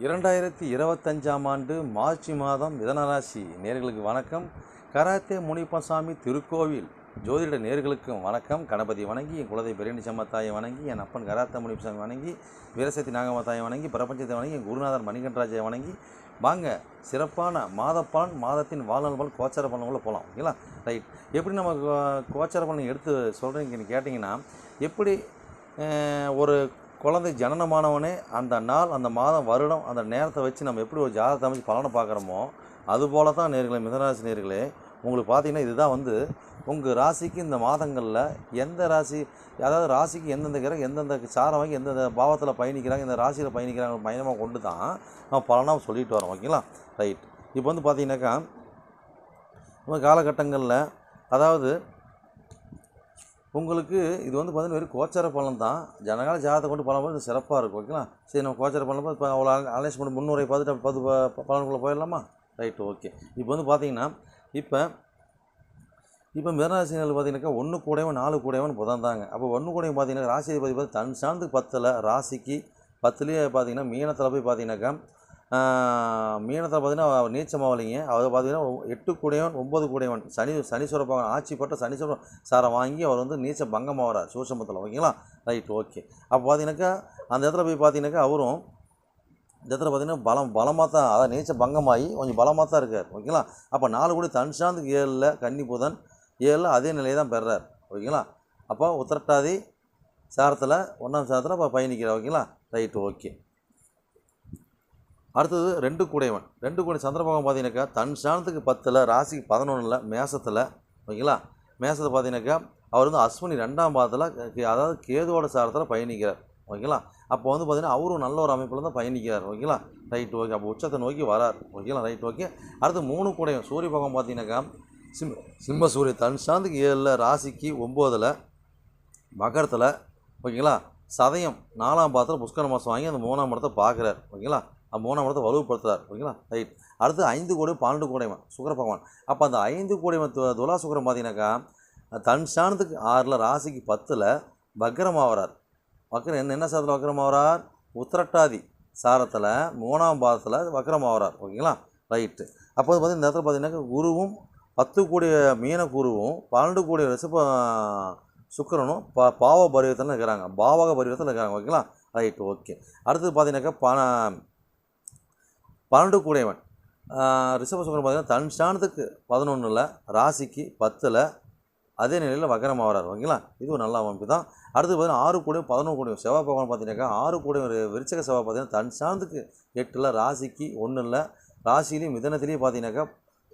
இரண்டாயிரத்தி இருபத்தஞ்சாம் ஆண்டு மார்ச் மாதம் மிதனராசி நேர்களுக்கு வணக்கம். கராத்தே முனிப்பசாமி திருக்கோவில் ஜோதிட நேர்களுக்கும் வணக்கம். கணபதி வணங்கி என் குலதை பெரியணி சம்மத்தாயை வணங்கி என் அப்பன் கராத்தே முனிப்பசாமி வணங்கி வீரசக்தி நாகமத்தாயை வணங்கி பிரபஞ்சத்தை வணங்கி என் குருநாதர் மணிகண்டராஜை வணங்கி. வாங்க சிறப்பான மாத பலன் மாதத்தின் வாழ்நாள் பலன் கோச்சார பலன்குள்ளே போகலாம் ஓகேங்களா? ரைட். எப்படி நம்ம கோ- கோச்சார பலன் எடுத்து சொல்கிறீங்கன்னு கேட்டிங்கன்னா எப்படி ஒரு குழந்தை ஜனனமானவனே அந்த நாள் அந்த மாதம் வருடம் அந்த நேரத்தை வச்சு நம்ம எப்படி ஒரு ஜாதகத்தை அமைச்சு பலனை பார்க்குறோமோ அதுபோல தான் நேர்களே மிதனராசி நேர்களே உங்களுக்கு பார்த்தீங்கன்னா இதுதான் வந்து உங்கள் ராசிக்கு இந்த மாதங்களில் எந்த ராசி அதாவது ராசிக்கு எந்தெந்த கிரகம் எந்தெந்த சாரம் வாங்கி எந்தெந்த பாவத்தில் பயணிக்கிறாங்க இந்த ராசியில் பயணிக்கிறாங்க பயணமாக கொண்டு தான் நம்ம பலனாக சொல்லிட்டு வரோம் ஓகேங்களா? ரைட். இப்போ வந்து பார்த்தீங்கன்னாக்கா நம்ம காலகட்டங்களில் அதாவது உங்களுக்கு இது வந்து பார்த்தீங்கன்னா வெறும் கோச்சார பலன் தான். ஜனகால ஜாதகத்தை கொண்டு பலன் போது சிறப்பாக இருக்கும் ஓகேங்களா? சரி நம்ம கோச்சார பலன் இப்போ அவ்வளோ அனலைஸ் பண்ணி முன்னுரை பார்த்துட்டு அப்ப பலனுக்குள்ளே போயிடலாமா? ரைட்டு ஓகே இப்போ வந்து பார்த்தீங்கன்னா இப்போ இப்போ மிதனராசினிகள் பார்த்தீங்கன்னாக்கா ஒன்று கூடவன் நாலு கூடவன் புதந்தாங்க அப்போ ஒன்று கூடவன் பார்த்தீங்கன்னா ராசி பார்த்து தன் சார்ந்து பத்தில் ராசிக்கு பத்துலேயே பார்த்தீங்கன்னா மீனத்தில் போய் பார்த்தீங்கன்னாக்கா மீனத்தில் பார்த்தீங்கன்னா அவர் நீச்சமாவலிங்க அவர் பார்த்தீங்கன்னா எட்டு கூடையவன் ஒன்பது கூடையவன். சனி சனீஸ்வர பகவான் ஆட்சி பட்ட சனீஸ்வர சாரை வாங்கி அவர் வந்து நீச்ச பங்கம் ஆகிறார் சூசமத்தில் ஓகேங்களா? Right okay. அப்போ பார்த்தீங்கன்னாக்கா அந்த இடத்துல போய் பார்த்தீங்கன்னாக்கா அவரும் இந்த இடத்துல பார்த்தீங்கன்னா பலம் பலமாக தான் அதாவது நீச்ச பங்கமாகி கொஞ்சம் பலமாக தான் இருக்கார். ஓகேங்களா? அப்போ நாலு கூட தன் ஏழில் கன்னி புதன் ஏழில் அதே நிலையை தான் பெறார். ஓகேங்களா? அப்போ உத்திரட்டாதி சாரத்தில் ஒன்றாம் சாரத்தில் இப்போ பயணிக்கிறார். ஓகேங்களா? Right okay. அடுத்தது ரெண்டு கூடையவன். ரெண்டு கூடை சந்திரபகம் பார்த்தீங்கன்னாக்கா தன் ஸ்தானத்துக்கு பத்தில் ராசிக்கு பதினொன்றில் மேசத்தில் ஓகேங்களா? மேசத்தை பார்த்தீங்கன்னாக்கா அவர் வந்து அஸ்வினி ரெண்டாம் பாதத்தில் அதாவது கேதுவோட சாரத்தில் பயணிக்கிறார் ஓகேங்களா? அப்போ வந்து பார்த்தீங்கன்னா அவரும் நல்ல ஒரு அமைப்பில் தான் பயணிக்கிறார் ஓகேங்களா? ரைட் ஓகே அப்போ உச்சத்தை நோக்கி வரார் ஓகேங்களா? ரைட் ஓகே அடுத்து மூணு கூடையும் சூரிய பகவான் பார்த்தீங்கன்னாக்கா சிம் சிம்ம சூரிய தன் சாந்துக்கு ஏழில் ராசிக்கு ஒம்போதில் மகரத்தில் ஓகேங்களா? சதயம் நாலாம் பாதத்தில் புஷ்கர மாதம் வாங்கி அந்த மூணாம் இடத்தை பார்க்குறார் ஓகேங்களா? மூணாம் இடத்தை வலுப்படுத்துறார் ஓகேங்களா ரைட். அடுத்து ஐந்து கோடி பன்னெண்டு கோடைவன் சுக்கர பகவான். அப்போ அந்த ஐந்து கோடைவன் து துலா சுக்கரம் பார்த்தீங்கன்னாக்கா தன் சாணத்துக்கு ஆறில் ராசிக்கு பத்தில் வக்கரமாகறார் வக்கரம் என்ன என்ன சாரத்தில் வக்கரமாகறார் உத்திரட்டாதி சாரத்தில் மூணாம் பாதத்தில் வக்கரமாகறார் ஓகேங்களா ரைட்டு. அப்போ வந்து பார்த்தீங்கன்னா இந்த இடத்துல பார்த்தீங்கன்னாக்கா குருவும் பத்து கூடிய மீன குருவும் பன்னெண்டு கூடிய ரிசப சுக்கரனும் பா பாவ பரிவத்தில் இருக்கிறாங்க. பாவக பரிவத்தில் இருக்கிறாங்க ஓகேங்களா? Right okay. அடுத்தது பார்த்தீங்கன்னாக்கா பண பன்னெண்டு கூடையவன். ரிஷப சுக்கரன் பார்த்திங்கன்னா தன் ஸ்தானத்துக்கு பதினொன்றில் ராசிக்கு பத்தில் அதே நிலையில் வக்கரம் ஆகிறார் ஓகேங்களா? இது ஒரு நல்ல அமைப்பு தான். அடுத்து பார்த்தீங்கன்னா ஆறு கூடையும் பதினொன்று கூடையும் செவ்வாய் பகவான் பார்த்தீங்கன்னாக்கா ஆறு கூடையும் ஒரு விருச்சக செவ்வாய் பார்த்தீங்கன்னா தன் ஸ்தானத்துக்கு எட்டில் ராசிக்கு ஒன்றில் ராசிலையும் மிதனத்திலையும் பார்த்தீங்கன்னாக்கா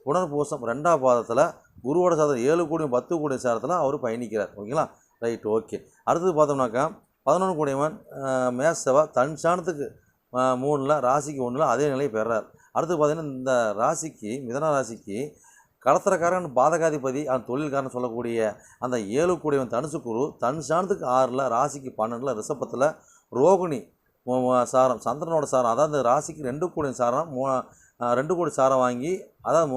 புனர்பூசம் ரெண்டாம் பாதத்தில் குருவோட சாதத்தில் ஏழு கூடியும் பத்து கூடிய சாரத்தில் அவர் பயணிக்கிறார். ஓகேங்களா? Right okay. அடுத்தது பார்த்தோம்னாக்கா பதினொன்று கூடியவன் மேசவா தன் சாணத்துக்கு மூணில் ராசிக்கு ஒன்றில் அதே நிலையை பெறார். அடுத்து பார்த்தீங்கன்னா இந்த ராசிக்கு மிதன ராசிக்கு கடத்தரக்காரன் பாதகாதிபதி அந்த தொழில்காரன் சொல்லக்கூடிய அந்த ஏழு கூடியவன் தனுசு குரு தன் சாணத்துக்கு ஆறில் ராசிக்கு பன்னெண்டில் ரிஷபத்தில் ரோகிணி சாரம் சந்திரனோட சாரம் அதாவது ராசிக்கு ரெண்டு கூடிய சாரம் மூ ரெண்டு கோடி சாரம் வாங்கி அதாவது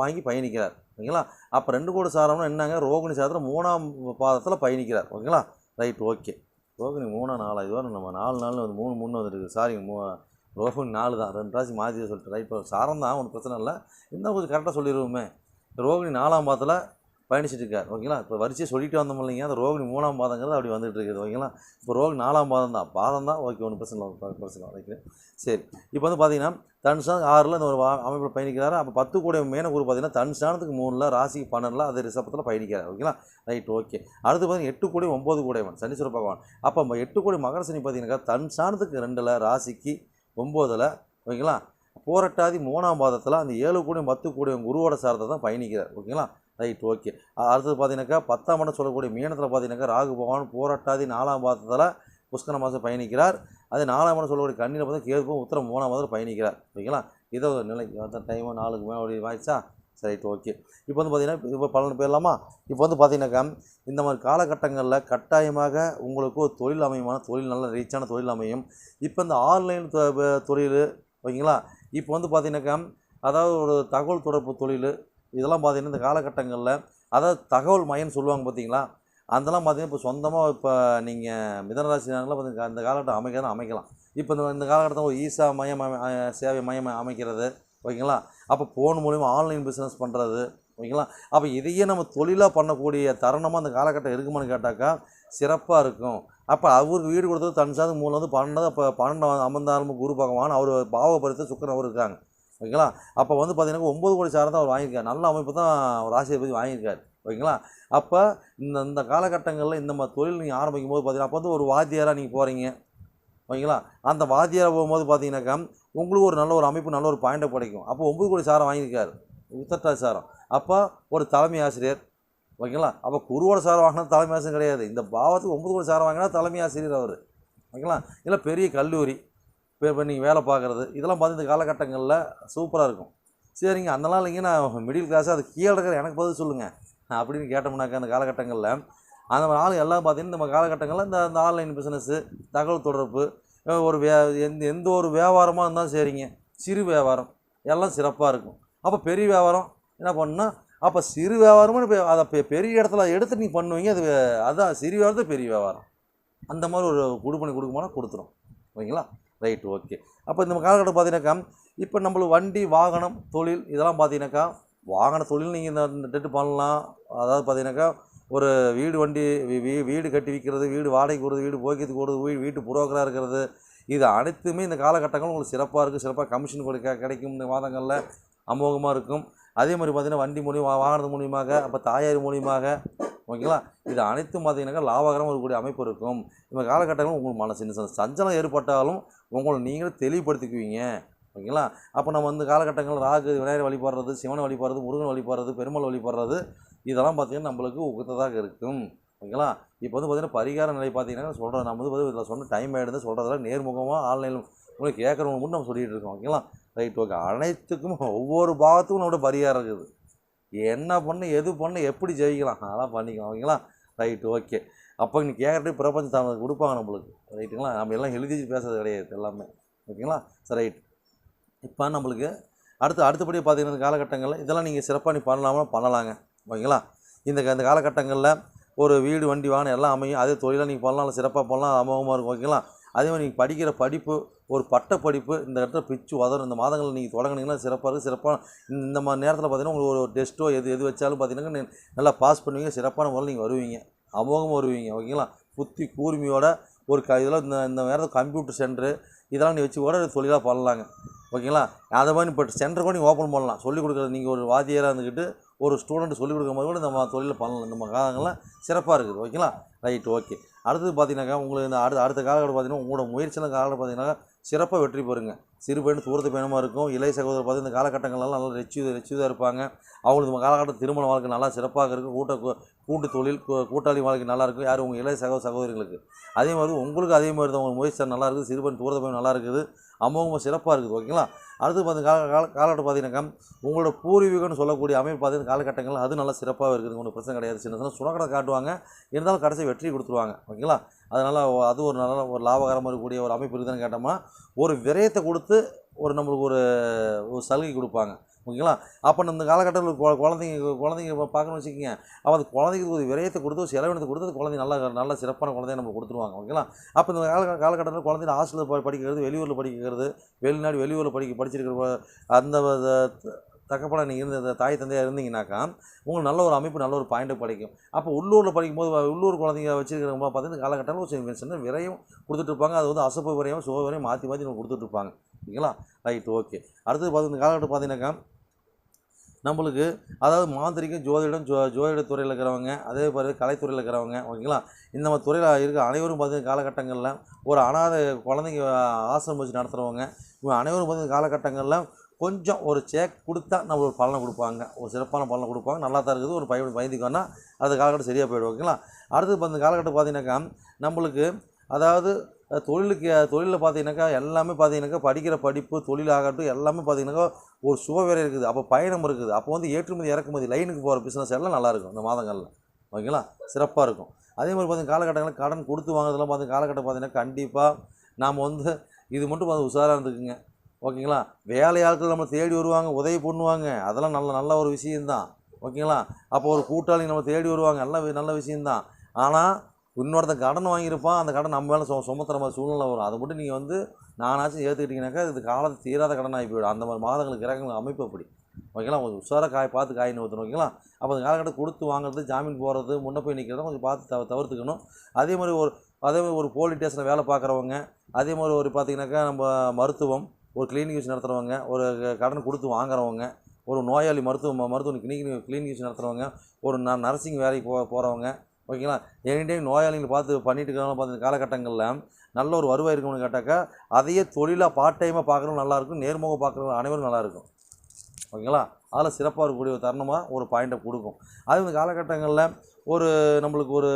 வாங்கி பயணிக்கிறார். ஓகேங்களா? அப்போ ரெண்டு கோடி சாரம்னா என்னங்க? ரோகிணி சாரத்தில் மூணாம் பாதத்தில் பயணிக்கிறார். ஓகேங்களா? Right okay. ரோகிணி மூணா நாலா? இதுவரை நம்ம நாலு நாள் வந்து மூணு மூணு வந்துருக்கு சாரி மூ ரோகிணி நாலு தான். ரெண்டு ராசி மாற்றி சொல்லிட்டு. ரைட் சாரம் தான் ஒன்றும் பிரச்சனை இல்லை. இருந்தால் கொஞ்சம் கரெக்டாக சொல்லிடுவோமே ரோகிணி நாலாம் பாத்தில் பயணிச்சுட்டு இருக்கார் ஓகேங்களா? இப்போ வரிசையை சொல்லிட்டு வந்தோம் இல்லைங்க. அந்த ரோகிணி மூணாம் பாதங்கிறது அப்படி வந்துட்டு இருக்குது ஓகேங்களா? இப்போ ரோக் நாலாம் பாதம் தான். பாதம் தான்? ஓகே ஒன்றும் பிரச்சனை இல்லை பிரச்சனை இல்லை சரி இப்போ வந்து பார்த்தீங்கன்னா தனுஷான் ஆறில் இந்த ஒரு அமைப்பில் பயணிக்கிறாரு. அப்போ பத்து கூட மேன குரு பார்த்தீங்கன்னா தன் மூணில் ராசிக்கு பன்னெண்டில் அது ரிசப்பத்தில் பயணிக்கிறார் ஓகேங்களா? Right okay. அடுத்து பார்த்தீங்கன்னா எட்டு கோடி ஒம்பது கூடையவன் சனீஸ்வர பகவான். அப்போ எட்டு கோடி மகர சனி பார்த்தீங்கன்னா தன் ரெண்டில் ராசிக்கு ஒம்போதில் ஓகேங்களா? போரட்டாதி மூணாம் பாதத்தில் அந்த ஏழு கூடியும் பத்து கூடியும் குருவோட சாரத்தை தான் பயணிக்கிறார். ஓகேங்களா? Right okay. அடுத்தது பார்த்தீங்கன்னாக்கா பத்தாம் இடம் சொல்லக்கூடிய மீனத்தில் பார்த்தீங்கன்னாக்கா ராகு பகவான் போராட்டாதி நாலாம் பாதத்தில் புஷ்கர மாதம் பயணிக்கிறார். அதே நாலாம் இடம் சொல்லக்கூடிய கண்ணியில் பார்த்தா கேதுக்கும் உத்தரம் மூணாம் மாதத்தில் பயணிக்கிறார். ஓகேங்களா? இதை ஒரு நிலை டைமோ டைமு நாளுக்கு மேலே அப்படி வாய்ச்சா? Right okay. இப்போ வந்து பார்த்தீங்கன்னா இப்போ பலன் போயிடலாமா இப்போ வந்து பார்த்தீங்கன்னாக்கா இந்த மாதிரி காலகட்டங்களில் கட்டாயமாக உங்களுக்கு ஒரு தொழில் அமையுமான தொழில் நல்ல ரீச்சான தொழில் அமையும். இப்போ இந்த ஆன்லைன் தொழில் ஓகேங்களா? இப்போ வந்து பார்த்தீங்கன்னாக்கா அதாவது ஒரு தகவல் தொடர்பு தொழில் இதெல்லாம் பார்த்தீங்கன்னா இந்த காலகட்டங்களில் அதாவது தகவல் மையம்னு சொல்லுவாங்க பார்த்தீங்களா? அதெல்லாம் பார்த்தீங்கன்னா இப்போ சொந்தமாக இப்போ நீங்கள் மிதனராசினால பார்த்தீங்கன்னா இந்த காலகட்டம் அமைக்கிறதா அமைக்கலாம். இப்போ இந்த இந்த காலகட்டத்தில் ஒரு ஈசா மையம் சேவை மையம் அமைக்கிறது ஓகேங்களா? அப்போ ஃபோன் மூலிமா ஆன்லைன் பிஸ்னஸ் பண்ணுறது ஓகேங்களா? அப்போ இதையே நம்ம தொழிலாக பண்ணக்கூடிய தருணமாக அந்த காலகட்டம் இருக்குமான்னு கேட்டாக்கா சிறப்பாக இருக்கும். அப்போ அவருக்கு வீடு கொடுத்தது தன் சாதம் மூலம் வந்து பன்னெண்டாவது அப்போ பன்னெண்டாவது அமர்ந்தாலும் குரு பகவான் அவர் பாவப்படுத்த சுக்கரன் அவர் இருக்காங்க. ஓகேங்களா? அப்போ வந்து பார்த்தீங்கன்னா ஒம்பது கோடி சாரம் தான் அவர் வாங்கியிருக்காரு. நல்ல அமைப்பு தான் ராசியை பற்றி வாங்கியிருக்காரு. ஓகேங்களா? அப்போ இந்த இந்த காலகட்டங்களில் இந்த மாதிரி தொழில் நீங்கள் ஆரம்பிக்கும் போது பார்த்தீங்கன்னா அப்போ வந்து ஒரு வாத்தியாராக நீங்கள் போகிறீங்க ஓகேங்களா? அந்த வாத்தியாராக போகும்போது பார்த்தீங்கன்னாக்கா உங்களுக்கு ஒரு நல்ல ஒரு அமைப்பு நல்ல ஒரு பாயிண்டை கிடைக்கும். அப்போ ஒம்பது கோடி சாரம் வாங்கியிருக்காரு. உத்தட்டா சாரம். அப்போ ஒரு தலைமை ஆசிரியர் ஓகேங்களா? அப்போ குருவோட சார் வாங்கினா தலைமை ஆசிரியர் கிடையாது. இந்த பாவத்துக்கு ஒம்பது கோடி சார் வாங்கினா தலைமை ஆசிரியர் அவர். ஓகேங்களா? இல்லை பெரிய கல்லூரி இப்போ நீங்கள் வேலை பார்க்குறது இதெல்லாம் பார்த்து இந்த காலகட்டங்களில் சூப்பராக இருக்கும். சரிங்க அந்த நாள் இல்லைங்க நான் மிடில் கிளாஸ் அது கீழே இருக்கிற எனக்கு பதில் சொல்லுங்கள் அப்படின்னு கேட்டோம்னாக்கா அந்த காலகட்டங்களில் அந்த மாதிரி ஆள் எல்லாம் பார்த்தீங்கன்னா நம்ம காலகட்டங்களில் இந்த இந்த ஆன்லைன் பிஸ்னஸ்ஸு தகவல் தொடர்பு ஒரு வே எந்த எந்த ஒரு வியாபாரமாக இருந்தாலும் சரிங்க. சிறு வியாபாரம் எல்லாம் சிறப்பாக இருக்கும். அப்போ பெரிய வியாபாரம் என்ன பண்ணுன்னா அப்போ சிறு வியாபாரமும் அதை பெ- பெரிய இடத்துல எடுத்து நீ பண்ணுவீங்க அது அதுதான் சிறு வியாபாரத்தை பெரிய வியாபாரம். அந்த மாதிரி ஒரு குடு பண்ணி கொடுக்குமானா கொடுத்துரும். ஓகேங்களா? Right okay. அப்போ இந்த காலகட்டம் பார்த்தீங்கன்னாக்கா இப்போ நம்மளுக்கு வண்டி வாகனம் தொழில் இதெல்லாம் பார்த்தீங்கன்னாக்கா வாகன தொழில் நீங்கள் இந்த டெட்டு பண்ணலாம். அதாவது பார்த்தீங்கன்னாக்கா ஒரு வீடு வண்டி வீ- வீடு கட்டி விற்கிறது வீடு வாடகைக்கு கொடுது வீடு போக்கியத்துக்கு கொடுது வீடு வீட்டு புரோக்கராக இருக்கிறது இது அனைத்துமே இந்த காலகட்டங்கள் உங்களுக்கு சிறப்பாக இருக்குது சிறப்பாக கமிஷன் கொடுக்க கிடைக்கும் இந்த மாதங்களில் அமோகமாக இருக்கும். அதே மாதிரி பார்த்தீங்கன்னா வண்டி மூலியமாக வாகனத்து மூலியமாக அப்போ தாயார் மூலியமாக ஓகேங்களா? இது அனைத்தும் பார்த்தீங்கன்னாக்கா லாபகரமாக இருக்கக்கூடிய அமைப்பு இருக்கும். இந்த காலகட்டங்களும் உங்களுக்கு மன சின்ன சஞ்சலம் ஏற்பட்டாலும் உங்களை நீங்களே தெளிவுபடுத்திக்குவீங்க. ஓகேங்களா? அப்போ நம்ம வந்து காலகட்டங்கள் ராகு விநாயகர் வழிபடுறது சிவனை வழிபடுறது முருகன் வழிபடுறது பெருமாள் வழிபடுறது இதெல்லாம் பார்த்தீங்கன்னா நம்மளுக்கு உகத்ததாக இருக்கும். ஓகேங்களா? இப்போ வந்து பார்த்தீங்கன்னா பரிகார நிலை பார்த்தீங்கன்னா சொல்கிறேன் நம்ம வந்து பார்த்தீங்கன்னா இதில் சொன்ன டைம் ஆகிடுது சொல்கிறதெல்லாம் நேர்முகமாக ஆன்லைனில் உங்களுக்கு கேட்குறவங்க மட்டும் நம்ம சொல்லிகிட்டு இருக்கோம் ஓகேங்களா? ரைட் ஓகே அனைத்துக்கும் ஒவ்வொரு பாவத்துக்கும் நம்மளோட பரிகாரம் இருக்குது. என்ன பண்ணு எது பண்ணு எப்படி ஜெயிக்கலாம் அதெல்லாம் பண்ணிக்கலாம் ஓகேங்களா? ரைட் ஓகே அப்போ நீ கேட்குறது பிரபஞ்சம் தான் கொடுப்பாங்க நம்மளுக்கு. ரைட்டுங்களா நம்ம எல்லாம் எழுதி பேசுறது கிடையாது எல்லாமே ஓகேங்களா? சரி ரைட் இப்போ நம்மளுக்கு அடுத்து அடுத்தபடியாக பார்த்தீங்கன்னா இந்த காலகட்டங்களில் இதெல்லாம் நீங்கள் சிறப்பாக நீ பண்ணலாமா பண்ணலாங்க ஓகேங்களா? இந்த இந்த காலகட்டங்களில் ஒரு வீடு வண்டி வாகனம் எல்லாம் அமையும். அதே தொழிலாக நீங்கள் பண்ணலாம் சிறப்பாக பண்ணலாம் அமோகமாக இருக்கும் ஓகேங்களா? அதே மாதிரி நீங்கள் படிக்கிற படிப்பு ஒரு பட்ட படிப்பு இந்த இடத்துல பிச்சு உதறும் இந்த மாதங்களில் நீங்கள் தொடங்கினீங்கன்னா சிறப்பாக இருக்குது சிறப்பாக இந்த மாதிரி நேரத்தில் பார்த்தீங்கன்னா உங்களுக்கு ஒரு டெஸ்ட்டோ எது எது வச்சாலும் பார்த்தீங்கன்னா நீ நல்லா பாஸ் பண்ணுவீங்க. சிறப்பான முறையில் நீங்கள் வருவீங்க. அமோகமாக வருவீங்க. ஓகேங்களா? புத்தி கூர்மையோட ஒரு க இதெல்லாம் இந்த இந்த நேரத்தில் கம்ப்யூட்டர் சென்டரு இதெல்லாம் நீ வச்சு கூட தொழிலாக பண்ணலாங்க. ஓகேங்களா? அதை மாதிரி இப்போ சென்டர் கூட நீங்கள் ஓப்பன் பண்ணலாம். சொல்லிக் கொடுக்குறது நீங்கள் ஒரு வாத்தியாராக இருந்துக்கிட்டு ஒரு ஸ்டூடெண்ட் சொல்லிக் கொடுக்கும் போது கூட நம்ம தொழிலில் பண்ணலாம். நம்ம காலங்கள்லாம் சிறப்பாக இருக்குது. ஓகேங்களா? Right okay. அடுத்தது பார்த்தீங்கன்னாக்கா உங்களுக்கு இந்த அடுத்த அடுத்த காலகட்டம் பார்த்தீங்கன்னா உங்களோட முயற்சியில் காலகட்டம் பார்த்தீங்கன்னா சிறப்பாக வெற்றி பெறுங்க. சிறு பயணம் தூரத்து பயணமாக இருக்கும். இளைய சகோதரர் பார்த்து இந்த காலகட்டங்கள்லாம் நல்லா ரெச்சி ரெச்சிதாக இருப்பாங்க. அவங்களுக்கு இந்த காலகட்டம் திருமண வாழ்க்கை நல்லா சிறப்பாக இருக்கும் கூட்ட கூட்டு தொழில் கூட்டாளி வாழ்க்கை நல்லா இருக்கும் யார்? உங்கள் இளைய சகோ சகோதரிகளுக்கு. அதே மாதிரி உங்களுக்கு அதே மாதிரி தான். உங்கள் முயற்சி நல்லா இருக்குது. சிறு பையன் தூரத்து பயணம் நல்லா இருக்குது. அமோகமாக சிறப்பாக இருக்குது ஓகேங்களா அடுத்து பார்த்து கால கால காலகட்டம் பார்த்தீங்கன்னாக்கா உங்களோட பூர்வீகம்னு சொல்லக்கூடிய அமைப்பு பார்த்தீங்கன்னா காலகட்டங்கள் அது நல்லா சிறப்பாக இருக்குது. ஒன்றும் பிரச்சனை கிடையாது. சின்ன சின்ன சுணக்கடை காட்டுவாங்க. இருந்தாலும் கடைசி வெற்றி கொடுத்துருவாங்க ஓகேங்களா அதனால் அது ஒரு நல்ல ஒரு லாபகரமாக இருக்கக்கூடிய ஒரு அமைப்பு இருக்குதுன்னு கேட்டோம்னா ஒரு விரயத்தை கொடுத்து ஒரு நம்மளுக்கு ஒரு ஒரு சலுகை கொடுப்பாங்க. ஓகேங்களா? அப்போ இந்த காலகட்டத்தில் குழந்தைங்க குழந்தைங்க பார்க்கணும்னு வச்சுக்கோங்க. அப்போ அந்த குழந்தைக்கு ஒரு விரயத்தை கொடுத்து ஒரு செலவினத்தை கொடுத்து அந்த குழந்தை நல்லா நல்ல சிறப்பான குழந்தைய நம்ம கொடுத்துருவாங்க ஓகேங்களா? அப்போ இந்த கால காலகட்டத்தில் குழந்தைங்க ஹாஸ்டலில் படிக்கிறது வெளியூரில் படிக்கிறது வெளிநாடு வெளியூரில் படிக்க படிச்சிருக்கிற அந்த வ- நீங்கள் இருந்த அந்த தாய் தந்தையாக இருந்தீங்கன்னாக்கா உங்களுக்கு நல்ல ஒரு அமைப்பு நல்ல ஒரு பாயிண்ட்டு கிடைக்கும். அப்போ உள்ளூரில் படிக்கும்போது உள்ளூர் குழந்தைங்க வச்சிருக்கிறவங்க பார்த்தீங்கன்னா காலகட்டத்தில் ஒரு சின்ன சின்ன விரையும் கொடுத்துட்ருப்பாங்க அது வந்து அசப்பு விரையும் சுக விரையும் மாற்றி மாற்றி நம்ம கொடுத்துட்ருப்பாங்க ஓகேங்களா? Right okay. அடுத்தது பார்த்து இந்த காலகட்டம் பார்த்தீங்கன்னாக்கா நம்மளுக்கு அதாவது மாந்திரிகம் ஜோதிடம் ஜோ ஜோதிட துறையில் இருக்கிறவங்க அதே மாதிரி கலைத்துறையில் இருக்கிறவங்க ஓகேங்களா இந்த மாதிரி துறையில் இருக்க அனைவரும் பார்த்தீங்கன்னா காலகட்டங்களில் ஒரு அனாதை குழந்தைங்க ஆசிரம் வச்சு நடத்துகிறவங்க இவங்க அனைவரும் பார்த்தீங்கன்னா காலகட்டங்களில் கொஞ்சம் ஒரு சேக் கொடுத்தா நம்ம ஒரு பலனை கொடுப்பாங்க. ஒரு சிறப்பான பலனை கொடுப்பாங்க. நல்லா தான் இருக்குது. ஒரு பையன் பயந்துக்கோன்னா அது காலகட்டம் சரியாக போயிடும் ஓகேங்களா அடுத்து இப்போ இந்த காலகட்டம் பார்த்தீங்கன்னாக்கா நம்மளுக்கு அதாவது தொழிலுக்கு தொழிலில் பார்த்தீங்கன்னாக்கா எல்லாமே பார்த்தீங்கன்னாக்கா படிக்கிற படிப்பு தொழிலாகட்டும் எல்லாமே பார்த்தீங்கன்னாக்கா ஒரு சுப வேலை இருக்குது. அப்போ பயணம் இருக்குது. அப்போ வந்து ஏற்றுமதி இறக்குமதி லைனுக்கு போகிற பிஸ்னஸ் எல்லாம் நல்லாயிருக்கும் இந்த மாதங்களில். ஓகேங்களா? சிறப்பாக இருக்கும். அதே மாதிரி பார்த்தீங்கன்னா காலகட்டங்களில் கடன் கொடுத்து வாங்குறதுலாம் பார்த்து காலகட்டம் பார்த்தீங்கன்னா கண்டிப்பாக நாம் வந்து இது மட்டும் பார்த்து உஷாராக இருந்துக்குங்க. ஓகேங்களா? வேலையாட்கள் நம்ம தேடி வருவாங்க உதவி பண்ணுவாங்க. அதெல்லாம் நல்ல நல்ல ஒரு விஷயந்தான் ஓகேங்களா? அப்போ ஒரு கூட்டாளி நம்ம தேடி வருவாங்க நல்ல நல்ல விஷயந்தான் ஆனால் இன்னொருத்தன் கடன் வாங்கியிருப்பான் அந்த கடன் நம்ம மேலே சு சுமத்துற மாதிரி சூழ்நிலை வரும். அதை மட்டும் நீங்கள் வந்து நானாச்சும் ஏற்றுக்கிட்டீங்கன்னாக்கா இது காலத்து தீராத கடனாகி ஆகி போயிடும். அந்த மாதிரி மாதங்களுக்கு கிரகங்கள் அமைப்பு அப்படி. ஓகேங்களா? கொஞ்சம் உஷாராக காய் பார்த்து காய் ஊற்றணும் ஓகேங்களா? அப்போ அந்த காலகட்டம் கொடுத்து வாங்குறது ஜாமீன் போகிறது முன்ன போய் நிற்கிறத கொஞ்சம் பார்த்து தவ தவிர்த்துக்கணும். அதே மாதிரி ஒரு அதே மாதிரி ஒரு போலீஸ் ஸ்டேஷனில் வேலை பார்க்குறவங்க அதே மாதிரி ஒரு பார்த்தீங்கன்னாக்கா நம்ம மருத்துவம் ஒரு கிளினிக் யூஸ் நடத்துகிறவங்க ஒரு க- கடன் கொடுத்து வாங்குறவங்க ஒரு நோயாளி மருத்துவ மருத்துவ கிளினிக் கிளினிக் யூஸ் நடத்துகிறவங்க ஒரு ந நர்சிங் வேலைக்கு போ போகிறவங்க ஓகேங்களா? எனி டைம் நோயாளிகளை பார்த்து பண்ணிட்டு இருக்கிறவங்க பார்த்து இந்த காலகட்டங்களில். நல்ல ஒரு வருவாய் இருக்கணும்னு கேட்டாக்கா அதையே தொழிலாக பார்ட் டைமாக பார்க்குறவங்க நல்லாயிருக்கும் நேர்முக பார்க்குறவங்க அனைவரும் நல்லாயிருக்கும் ஓகேங்களா? அதில் சிறப்பாக இருக்கக்கூடிய ஒரு தருணமாக ஒரு பாயிண்ட்டை கொடுக்கும். அது இந்த காலகட்டங்களில் ஒரு நம்மளுக்கு ஒரு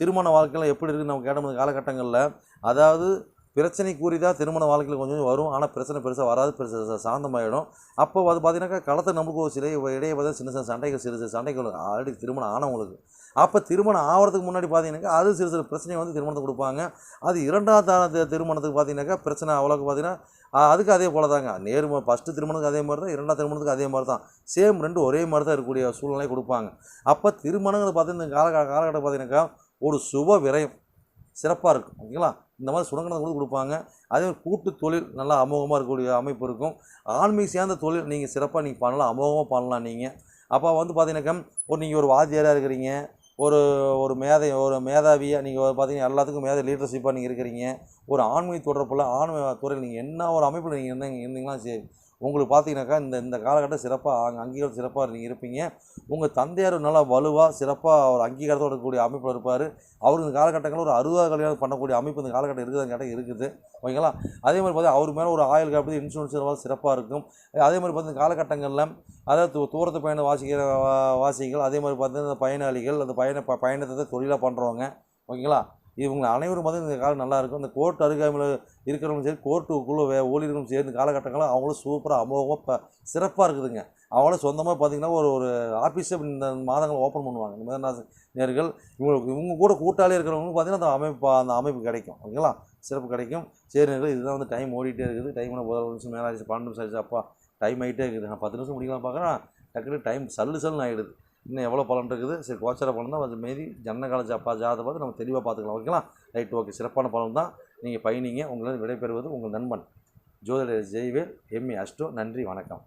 திருமண வாழ்க்கையில் எப்படி இருக்குன்னு நம்ம கேட்ட இந்த காலகட்டங்களில் அதாவது பிரச்சனை கூறிதான் திருமண வாழ்க்கையில் கொஞ்சம் கொஞ்சம் வரும். ஆனால் பிரச்சனை பெருசாக வராது பெருசாக சாந்தமாயிடும். அப்போ அது பார்த்தீங்கன்னாக்கா களத்தை நமக்கு ஒரு சிலை இடையே பார்த்தா சின்ன சின்ன சண்டைகள் சிறு சிறு சண்டைகள் ஆல்ரெடி திருமணம் ஆனவங்களுக்கு. அப்போ திருமணம் ஆகிறதுக்கு முன்னாடி பார்த்தீங்கன்னாக்கா அது சிறு சிறு பிரச்சனையை வந்து திருமணத்தை கொடுப்பாங்க. அது இரண்டாவது தான திருமணத்துக்கு பார்த்தீங்கன்னாக்கா பிரச்சனை அவ்வளோக்கு பார்த்தீங்கன்னா அதுக்கு அதே போல தாங்க நேர்ம ஃபஸ்ட்டு திருமணத்துக்கு அதே மாதிரி தான் இரண்டாவது திருமணத்துக்கு அதே மாதிரி தான். சேம் ரெண்டு ஒரே மாதிரி தான் இருக்கக்கூடிய சூழ்நிலை கொடுப்பாங்க. அப்போ திருமணங்கள் பார்த்தீங்கன்னா கால காலகட்டம் பார்த்தீங்கன்னாக்கா ஒரு சுப விரயம். சிறப்பாக இருக்கும். ஓகேங்களா? இந்த மாதிரி சுடங்கணத்தை கூட கொடுப்பாங்க. அதே மாதிரி கூட்டு தொழில் நல்லா அமோகமாக இருக்கக்கூடிய அமைப்பு இருக்கும். ஆன்மீக சேர்ந்த தொழில் நீங்கள் சிறப்பாக நீங்கள் பண்ணலாம். அமோகமாக பண்ணலாம் நீங்கள் அப்போ வந்து பார்த்தீங்கன்னாக்கா ஒரு நீங்கள் ஒரு வாத்தியாராக இருக்கிறீங்க. ஒரு ஒரு மேதை ஒரு மேதாவியாக நீங்கள் பார்த்தீங்கன்னா எல்லாத்துக்கும் மேதை லீடர்ஷிப்பாக நீங்கள் இருக்கிறீங்க. ஒரு ஆன்மீக தொடர்பில் ஆன்மீக துறையில் நீங்கள் என்ன ஒரு அமைப்பில் நீங்கள் இருந்தீங்க இருந்தீங்கன்னா சரி. உங்களுக்கு பார்த்தீங்கன்னாக்கா இந்த இந்த காலகட்டம் சிறப்பாக அங்கே அங்கீகாரம் சிறப்பாக நீங்கள் இருப்பீங்க. உங்கள் தந்தையார் நல்லா வலுவாக சிறப்பாக ஒரு அங்கீகாரத்தோடு இருக்கக்கூடிய அமைப்பில் இருப்பார். அவர் இந்த காலகட்டங்களில் ஒரு அறுபது கல்யாணம் பண்ணக்கூடிய அமைப்பு இந்த காலகட்டம் இருக்குதுன்னு கேட்டால் இருக்குது. ஓகேங்களா? அதே மாதிரி பார்த்தா அவர் மேலே ஒரு ஆயுள் காப்பீடு இன்சூரன்ஸ் இதெல்லாம் சிறப்பாக இருக்கும். அதே மாதிரி பார்த்து இந்த காலகட்டங்களில் அதாவது தூரத்து பயணம் வாசிக்கிற வாசிகள் அதே மாதிரி பார்த்து இந்த பயனாளிகள் அந்த பயண ப பயணத்தை தொழிலாக பண்ணுறவங்க ஓகேங்களா? இவங்க அனைவரும் வந்து இந்த காலம் நல்லா இருக்கும். இந்த கோர்ட் அருகாமையில் இருக்கிறவங்களும் சரி கோர்ட்டுக்குள்ளே வே ஊழியர்களும் சரி இந்த அவங்களும் சூப்பராக அமோகமாக ப சிறப்பாக இருக்குதுங்க. அவங்களும் சொந்தமாக பார்த்தீங்கன்னா ஒரு ஒரு ஆஃபீஸை இந்த மாதங்கள் ஓப்பன் பண்ணுவாங்க. இந்த மாதிரி நேர்கள் இவங்களுக்கு இவங்க கூட கூட்டாளி இருக்கிறவங்களுக்கு பார்த்தீங்கன்னா அந்த அமைப்பு அந்த அமைப்பு கிடைக்கும். ஓகேங்களா? சிறப்பு கிடைக்கும். சரி இதுதான் வந்து டைம் ஓடிட்டே இருக்குது. டைம் ஒரு நிமிஷம் மேலே ஆயிடுச்சு பன்னெண்டு நிமிஷம் ஆயிடுச்சு அப்பா டைம் ஆகிட்டே இருக்குது. நான் பத்து நிமிஷம் முடிக்கலாம் பார்க்குறேன் டக்குனு டைம் சல்லு சல்லுன்னு ஆகிடுது இன்னும் எவ்வளோ பலன் இருக்குது சரி கோச்சார பலன் தான். கொஞ்சம் மீறி ஜன்ன கால ஜப்பா ஜாதை பார்த்து நம்ம தெளிவாக பார்த்துக்கலாம். ஓகேங்களா ரைட் ஓகே சிறப்பான பலன் தான். நீங்கள் பயணிங்க. உங்களிடம் விடைபெறுவது உங்கள் நண்பன். ஜோதிடர் ஜெய்வேல் எம்ஏ அஷ்டோ நன்றி வணக்கம்.